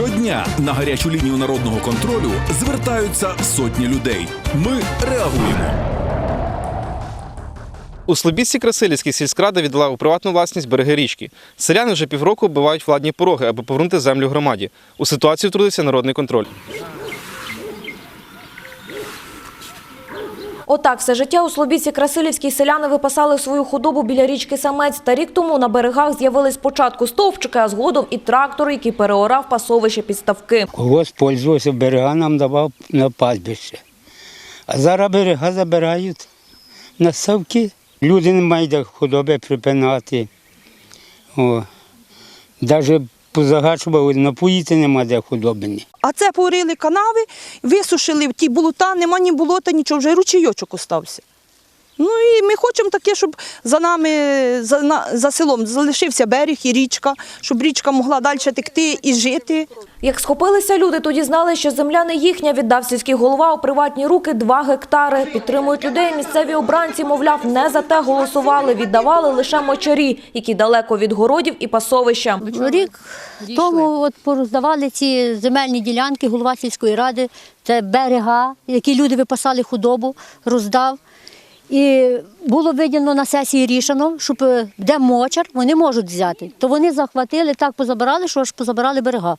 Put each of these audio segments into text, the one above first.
Щодня на гарячу лінію народного контролю звертаються сотні людей. Ми реагуємо. У Слобідці Красилівській сільськрада віддала у приватну власність береги річки. Селяни вже півроку оббивають владні пороги, аби повернути землю громаді. У ситуацію втрутився народний контроль. Отак все життя у Слобідці Красилівській селяни випасали свою худобу біля річки Самець. Та рік тому на берегах з'явились спочатку стовпчики, а згодом і трактор, який переорав пасовище під ставки. Когось пользувався, берега нам давав на пастбище. А зараз берега забирають на ставки. Люди не мають худоби припинати. Навіть позагачували, напоїти нема де худобині. А це порили канави, висушили ті болота, нема ні болота, нічого, вже ручейочок остався. Ну і ми хочемо таке, щоб за нами, за, на, за селом залишився берег і річка, щоб річка могла далі текти і жити. Як схопилися люди, тоді знали, що земля не їхня. Віддав сільський голова у приватні руки два гектари. Підтримують людей місцеві обранці, мовляв, не за те голосували, віддавали лише мочарі, які далеко від городів і пасовища. Рік тому от пороздавали ці земельні ділянки голова сільської ради, це берега, які люди випасали худобу, роздав. І було виділено на сесії рішено, щоб е, де мочар, вони можуть взяти. То вони захватили, так позабирали, що аж позабирали берега.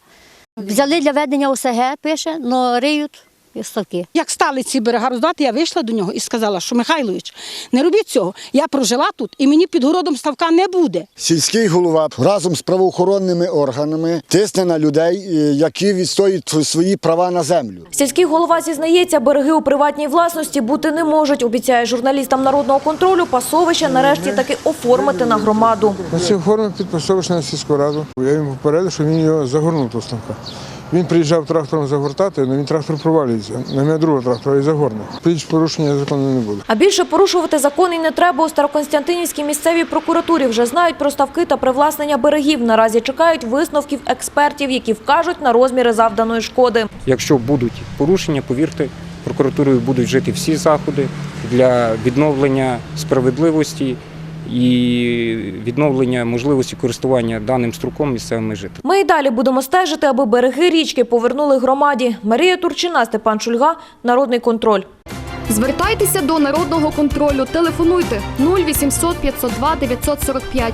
Взяли для ведення ОСГ, пише, но риють ставки. Як стали ці берега роздати, я вийшла до нього і сказала, що Михайлович, не робіть цього. Я прожила тут і мені під городом ставка не буде. Сільський голова разом з правоохоронними органами тисне на людей, е, які відстоюють свої права на землю. Сільський голова зізнається, береги у приватній власності бути не можуть. Обіцяє журналістам народного контролю пасовище нарешті таки оформити на громаду. На цій формі на сільську раду. Я йому попередив, що він його загорнув до ставка. Він приїжджав трактором загортати, але він трактор провалюється. На мене другого трактора і загорне. Більш порушення закону не буде. А більше порушувати закон і не треба. У Староконстянтинівській місцевій прокуратурі вже знають про ставки та привласнення берегів. Наразі чекають висновків експертів, які вкажуть на розміри завданої шкоди. Якщо будуть порушення, повірте, прокуратурою будуть жити всі заходи для відновлення справедливості і відновлення можливості користування даним струком місцевими жителями. Ми і далі будемо стежити, аби береги річки повернули громаді. Марія Турчина, Степан Шульга, Народний контроль. Звертайтеся до народного контролю. Телефонуйте 0800 502 945